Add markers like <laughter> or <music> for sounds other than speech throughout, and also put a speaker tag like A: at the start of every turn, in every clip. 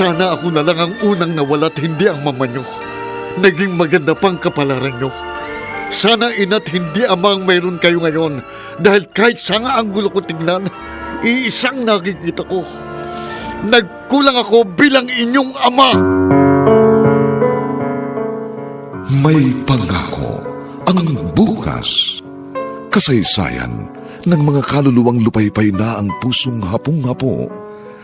A: Sana ako na lang ang unang nawala at hindi ang mama nyo. Naging maganda pang kapalaran nyo. Sana ina't hindi amang mayroon kayo ngayon dahil kahit sanga ang gulo ko tignan, iisang nakikita ko. Nagkulang ako bilang inyong ama.
B: May Pangako ang Bukas. Kasaysayan ng mga kaluluwang lupaypay na ang pusong hapong-hapo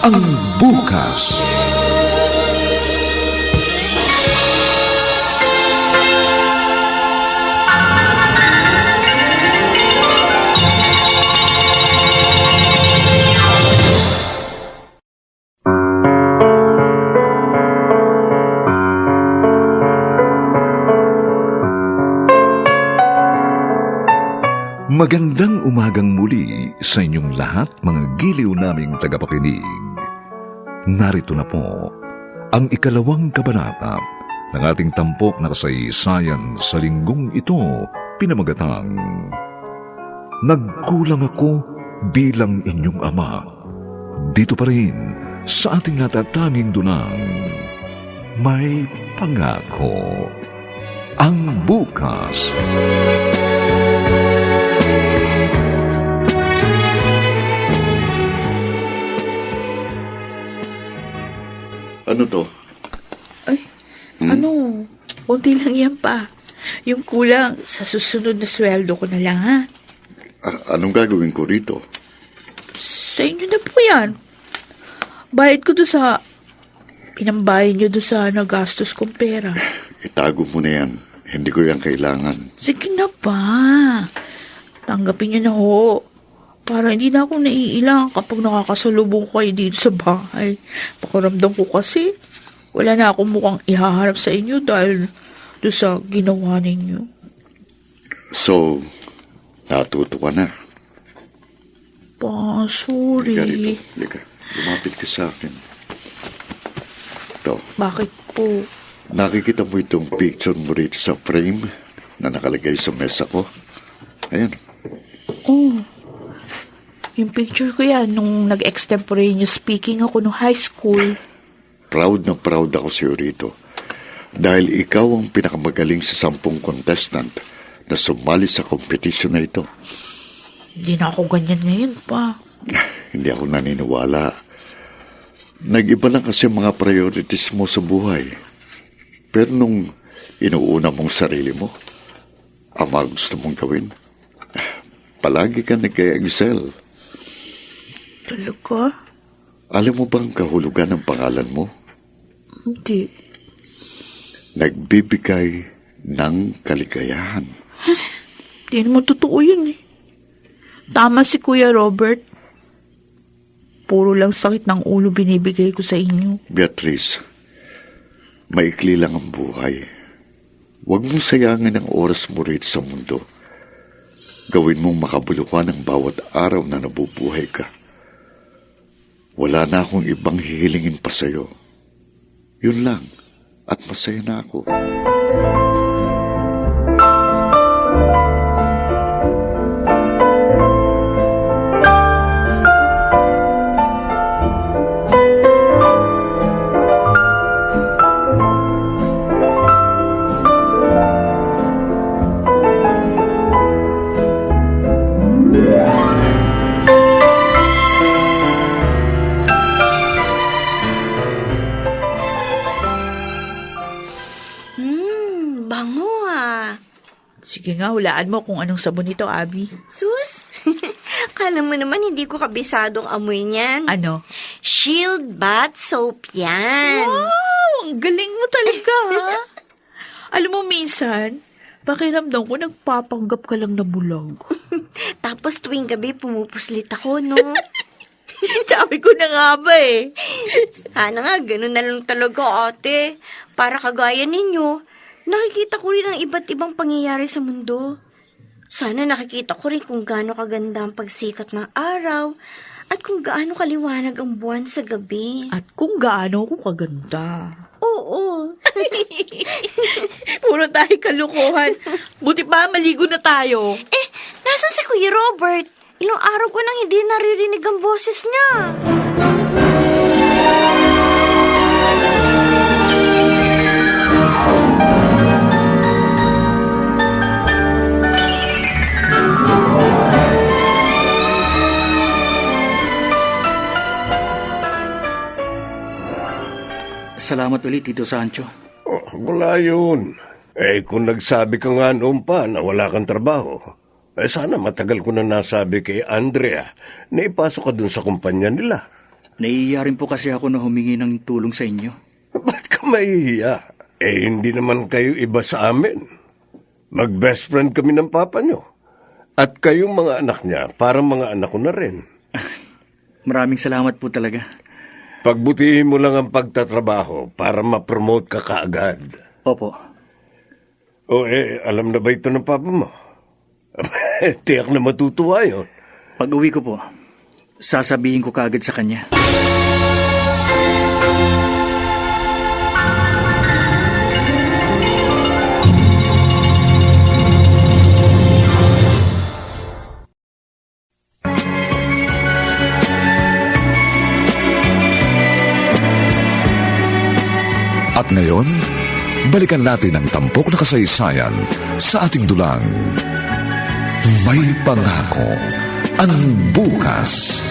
B: ang bukas. Magandang umagang muli sa inyong lahat mga giliw naming tagapakinig. Narito na po ang ikalawang kabanata ng ating tampok na kasaysayan sa linggong ito pinamagatang Nagkulang ako bilang inyong ama. Dito pa rin sa ating natatanging dunang may pangako. Ang bukas.
A: Ano to?
C: Ay, ano? Kunti lang yan pa. Yung kulang, sa susunod na sweldo ko na lang, ha?
A: A- anong gagawin ko rito?
C: Sa inyo na po yan. Bayad ko doon sa... Pinambayad nyo doon sa nagastos kong pera. <sighs>
A: Itago mo na yan. Hindi ko yan kailangan.
C: Sige na ba? Tanggapin nyo na ho. Para hindi na ako naiilang kapag nakakasalubong ko kayo dito sa bahay. Pakiramdam ko kasi, wala na akong mukhang ihaharap sa inyo dahil doon sa ginawa ninyo.
A: So, natuto ka na.
C: Pa, sorry.
A: rito. Halika. Lumapit ka sa akin. Ito.
C: Bakit po?
A: Nakikita mo itong picture mo rito sa frame na nakalagay sa mesa ko? Ayan.
C: Oh, yung picture ko yan nung nag-extemporaneous speaking ako nung high school.
A: Proud na proud ako sa iyo rito. Dahil ikaw ang pinakamagaling sa sampung contestant na sumali sa kompetisyon na ito.
C: Hindi na ako ganyan ngayon pa. <sighs>
A: Hindi ako naniniwala. Nag-iba lang kasi mga priorities mo sa buhay. Pero nung inuuna mong sarili mo, ang mga gusto mong gawin, <sighs> palagi ka nag-excel.
C: Talaga?
A: Alam mo bang kahulugan ng pangalan mo?
C: Hindi.
A: Nagbibigay ng kaligayahan.
C: Hindi naman totoo yun eh. Tama si Kuya Robert. Puro lang sakit ng ulo binibigay ko sa inyo.
A: Beatrice, maikli lang ang buhay. Huwag mong sayangin ang oras mo rito sa mundo. Gawin mong makabulukan ang bawat araw na nabubuhay ka.
D: Wala na akong ibang hihilingin pa sa'yo. Yun lang. At masaya na ako.
C: Sige nga, hulaan mo kung anong sabon ito, Abby.
E: Sus, <laughs> kala mo naman hindi ko kabisadong amoy niyan.
C: Ano?
E: Shield bath soap yan.
C: Wow, ang galing mo talaga, ha? <laughs> Alam mo, minsan, pakiramdam ko nagpapanggap ka lang na bulag. <laughs>
E: Tapos tuwing gabi pumupuslit ako, no?
C: Sabi ko na nga ba eh.
E: Sana nga, ganun na lang talaga, ate. Para kagaya ninyo, nakikita ko rin ang iba't ibang pangyayari sa mundo. Sana nakikita ko rin kung gaano kaganda ang pagsikat ng araw at kung gaano kaliwanag ang buwan sa gabi.
C: At kung gaano ko kaganda.
E: Oo. <laughs>
C: Puro tayo kalukuhan. Buti pa, maligo na tayo.
E: Eh, nasan si Kuya Robert? Ilang araw ko nang hindi naririnig ang boses niya.
F: Salamat ulit, Tito Sancho.
G: Oh, wala yun. Eh, kung nagsabi ka nga noon pa na wala kang trabaho, eh sana matagal ko na nasabi kay Andrea na ipasok ka dun sa kumpanya nila.
F: Naiiya rin po kasi ako na humingi ng tulong sa inyo. <laughs>
G: Ba't ka mahihiya? Eh, hindi naman kayo iba sa amin. Mag-best friend kami ng papa nyo. At kayong mga anak niya, parang mga anak ko na rin. <laughs>
F: Maraming salamat po talaga.
G: Pagbutihin mo lang ang pagtatrabaho para ma-promote ka kaagad.
F: Opo.
G: O eh, alam na ba ito ng papa mo? <laughs> Tiyak na matutuwa yun.
F: Pag uwi ko po, sasabihin ko kaagad sa kanya.
H: At ngayon, balikan natin ang tampok na kasaysayan sa ating dulang. May pangako ang bukas.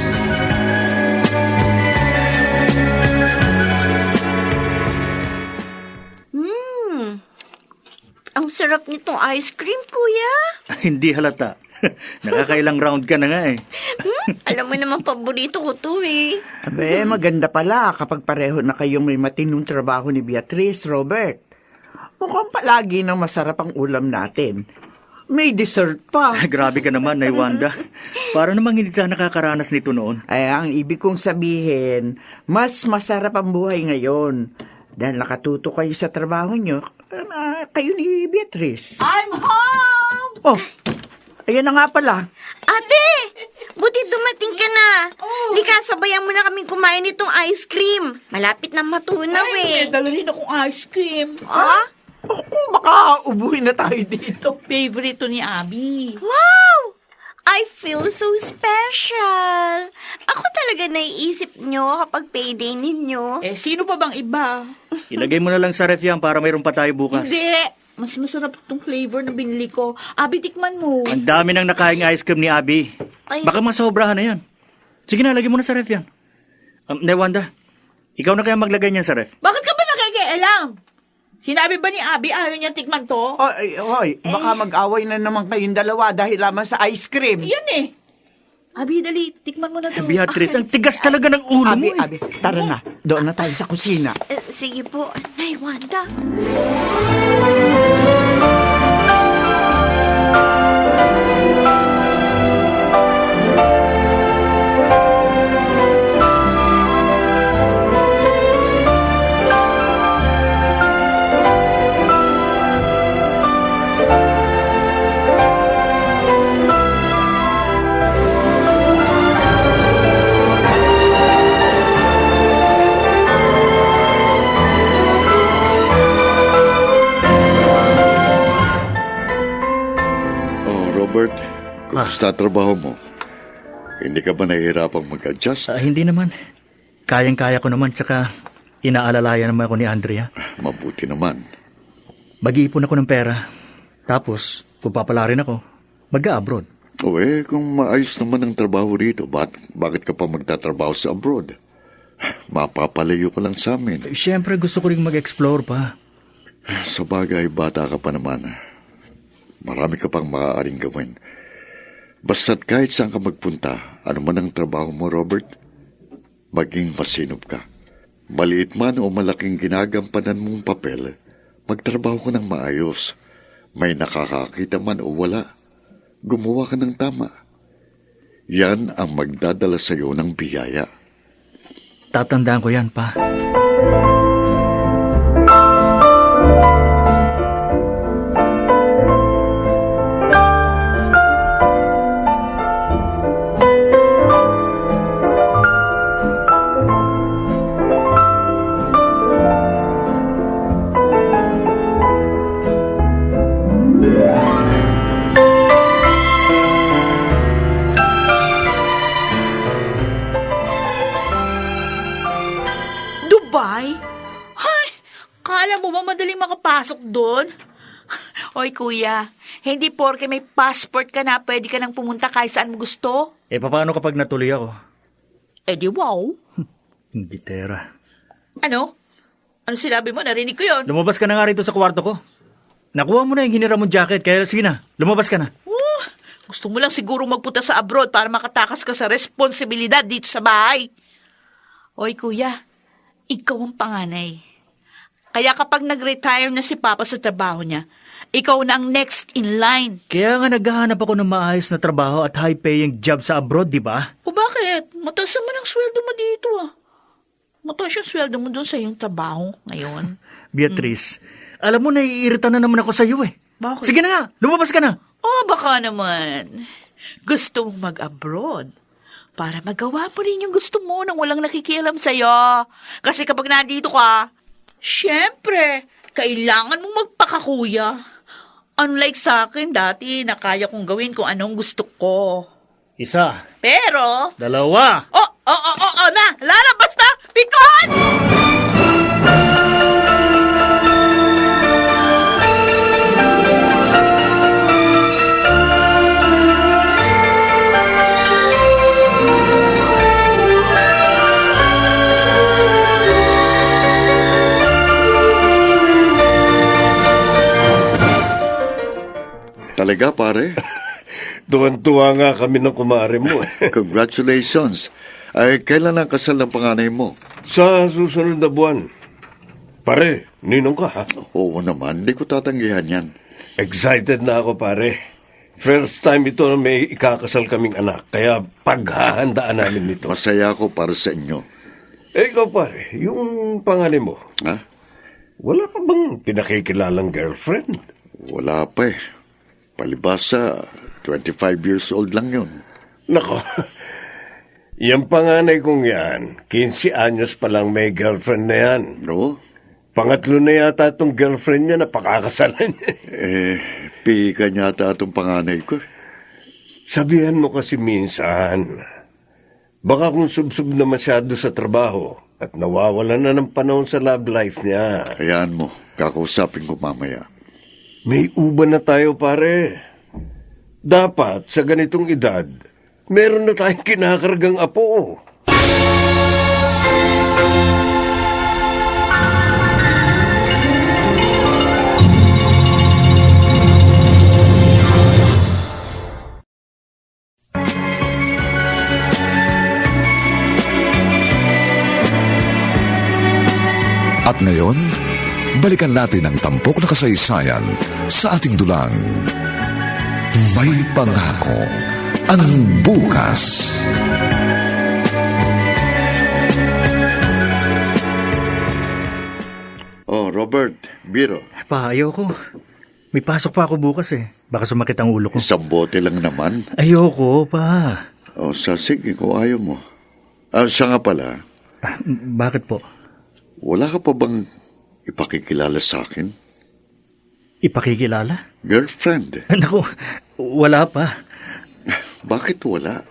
E: Ang sarap nitong ice cream, kuya.
F: Hindi halata. <laughs> Nakakailang round ka na nga eh.
E: Alam mo naman, paborito ko to eh.
I: Abe, maganda pala kapag pareho na kayong may matinong trabaho ni Beatrice, Robert. Mukhang palagi nang masarap ang ulam natin. May dessert pa. <laughs>
F: Grabe ka naman, Nay Wanda. Para namang hindi ka nakakaranas nito noon.
I: Ay, ang ibig kong sabihin, mas masarap ang buhay ngayon. Dahil nakatuto kayo sa trabaho nyo, ah, kayo ni Beatrice.
E: I'm home!
I: Oh, ayan na nga pala.
E: Ate! Buti dumating ka na. Di ka, sabayan mo na kaming kumain itong ice cream. Malapit na matunaw eh.
C: dala rin akong ice cream.
E: Ah?
I: Ako, baka ubuhin na tayo dito.
C: Favorite to ni Abby.
E: Wow! I feel so special. Ako talaga naiisip nyo kapag payday ninyo.
C: Eh, sino pa bang iba?
F: Ilagay mo na lang sa ref yan para mayroon pa tayo bukas.
C: Hindi. Mas masarap itong flavor na binili ko. Abby, tikman mo.
F: Ang dami nang nakaing ice cream ni Abby.
E: Ay.
F: Baka masobrahan na yan. Sige na, lagay mo na sa ref yan. Um, Nay Wanda, ikaw na kaya maglagay niyan sa ref.
C: Bakit ka ba nakikialam? Sinabi ba ni Abby ayaw niya tikman to?
I: Oy, oy, baka mag-away na naman kayong dalawa dahil lamang sa ice cream.
C: Yan eh. Abby, dali, tikman mo na to.
F: Beatrice, ang tigas talaga ng ulo
I: Abi,
F: mo eh.
I: abi, tara na. Doon na tayo sa kusina.
E: Eh, sige po, Nay Wanda.
A: Trabaho mo? Hindi ka ba nahihirapang mag-adjust?
F: Ah, hindi naman. Kayang-kaya ko naman, tsaka inaalalayan naman ako ni Andrea.
A: Mabuti naman.
F: Mag-iipon ako ng pera. Tapos, kung papalarin ako, mag-abroad.
A: O eh, kung maayos naman ang trabaho rito, bak bakit ka pa magtatrabaho sa abroad? Mapapalayo ka lang sa amin.
F: Siyempre, gusto ko rin mag-explore pa.
A: Sa bagay, bata ka pa naman. Marami ka pang maaaring gawin. Basta't kahit saan ka magpunta, ano man ang trabaho mo, Robert, maging masinop ka. Maliit man o malaking ginagampanan mong papel, magtrabaho ka ng maayos. May nakakakita man o wala, gumawa ka ng tama. Yan ang magdadala sa iyo ng biyaya.
F: Tatandaan ko yan, pa.
C: Dubai? Makapasok doon? <laughs> Oy kuya, hindi porke may passport ka na, pwede ka nang pumunta kahit saan mo gusto.
F: Eh, paano kapag natuloy ako?
C: Eh di wow. <laughs>
F: Hindi, Tera.
C: Ano? Ano sinabi mo? Narinig ko yun.
F: Lumabas ka na nga rito sa kwarto ko. Nakuha mo na yung hinira mong jacket, kaya sige na, lumabas ka na.
C: Oh, gusto mo lang siguro magpunta sa abroad para makatakas ka sa responsibilidad dito sa bahay. Oy kuya, ikaw ang panganay. Kaya kapag nag-retire na si Papa sa trabaho niya, ikaw na ang next in line.
F: Kaya nga naghahanap ako ng maayos na trabaho at high-paying job sa abroad, di ba?
C: O bakit? Mataas naman ang sweldo mo dito ah. Mataas yung sweldo mo doon sa iyong trabaho ngayon. <laughs>
F: Beatrice, alam mo, naiirita na naman ako sa iyo eh.
C: Bakit?
F: Sige na nga, lumabas ka na.
C: Oh, baka naman. Gusto mong mag-abroad. Para magawa mo rin yung gusto mo nang walang nakikialam sa'yo. Kasi kapag nandito ka, syempre, kailangan mong magpakakuya. Unlike sa akin dati na kaya kong gawin kung anong gusto ko.
F: Isa,
C: Pero,
F: dalawa.
C: oh, oh, oh, oh, oh na, lalabas na, pikon!
A: Talaga, pare? <laughs>
G: Tuwan-tuwa nga kami ng kumare mo. eh. <laughs>
A: Congratulations. Ay, kailan ang kasal ng panganay mo?
G: Sa susunod na buwan. Pare, ninong ka ha?
A: Oo naman, hindi ko tatanggihan yan.
G: Excited na ako pare. First time ito na may ikakasal kaming anak. Kaya paghahandaan namin nito.
A: Masaya ako para sa inyo.
G: Eh ikaw pare, yung pangalan mo,
A: Ha?
G: wala pa bang pinakikilalang girlfriend?
A: Wala pa eh. Palibasa, 25 years old lang yun.
G: Nako, <laughs> yung panganay kong yan, 15 anyos pa lang may girlfriend na yan.
A: No?
G: Pangatlo na yata itong girlfriend niya na pakakasalan niya. <laughs>
A: Eh, pika niya ata itong panganay ko.
G: Sabihan mo kasi minsan, baka kung subsub na masyado sa trabaho at nawawalan na ng panahon sa love life niya.
A: Hayaan mo, kakausapin ko mamaya.
G: May uban na tayo pare. Dapat sa ganitong edad, meron na tayong kinakargang apo.
H: At ngayon, balikan natin ang tampok na kasaysayan sa ating dulang. May pangako ang bukas.
A: Oh, Robert, Biro,
F: Pa, ayoko. May pasok pa ako bukas eh. Baka sumakit ang ulo ko.
A: isang bote lang naman.
F: Ayoko, pa.
A: O, sa sige, kung ayaw mo. Ah, siya nga pala,
F: Ah, Bakit po?
A: wala ka pa bang ipakikilala sa akin?
F: Ipakikilala?
A: Girlfriend. <laughs>
F: Naku, wala pa.
A: Bakit wala?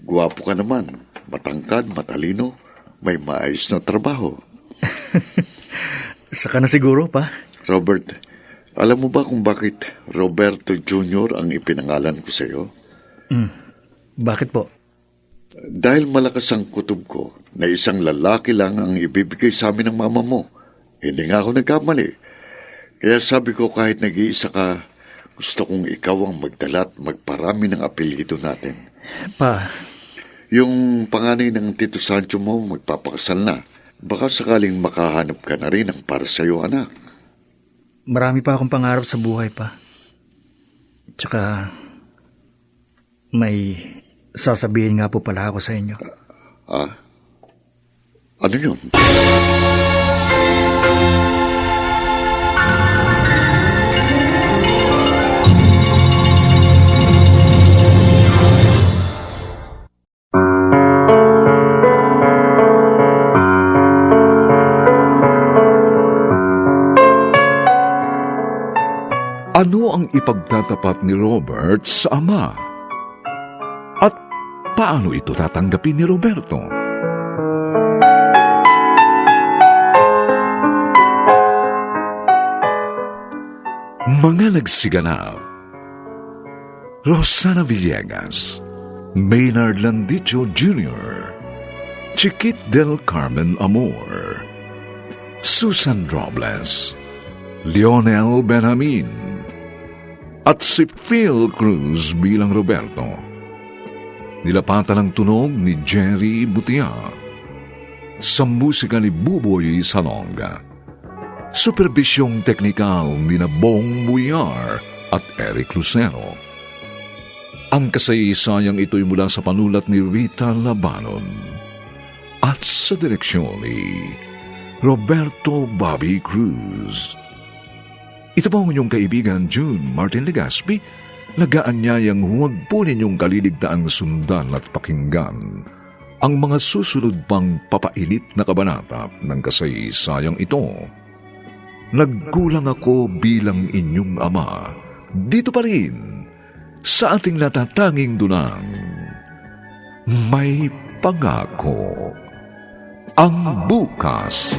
A: Guwapo ka naman. Matangkad, matalino. May maayos na trabaho. <laughs>
F: Saka na siguro, pa.
A: Robert, alam mo ba kung bakit Roberto Jr. ang ipinangalan ko sa iyo?
F: Bakit po?
A: Dahil malakas ang kutob ko na isang lalaki lang ang ibibigay sa amin ng mama mo. Hindi nga ako nagkamali. Kaya sabi ko kahit nag-iisa ka, gusto kong ikaw ang magdala at magparami ng apelyido natin.
F: Pa,
A: Yung panganay ng Tito Sancho mo magpapakasal na. Baka sakaling makahanap ka na rin ang para sa iyo, anak.
F: marami pa akong pangarap sa buhay, pa. Tsaka, may sasabihin nga po pala ako sa inyo.
A: Ah? Ano yun?
H: Ano ang ipagtatapat ni Robert sa ama? At paano ito tatanggapin ni Roberto? Mga nagsiganap Rosana Villegas Maynard Landicho Jr. Chiquit del Carmen Amor Susan Robles Lionel Benjamin at si Phil Cruz bilang Roberto. Nilapatan ang tunog ni Jerry Butia sa musika ni Buboy Salonga. Superbisyong teknikal ni na Bong Buyar at Eric Lucero. Ang kasaysayang ito'y mula sa panulat ni Rita Labanon at sa direksyon ni Roberto Bobby Cruz. Ito po ang inyong kaibigan June Martin Legaspi, nagaanyayang huwag po ninyong kaliligtaang sundan at pakinggan ang mga susunod pang papailit na kabanata ng kasaysayang ito. Nagkulang ako bilang inyong ama, dito pa rin, sa ating natatanging dunang, may pangako ang bukas.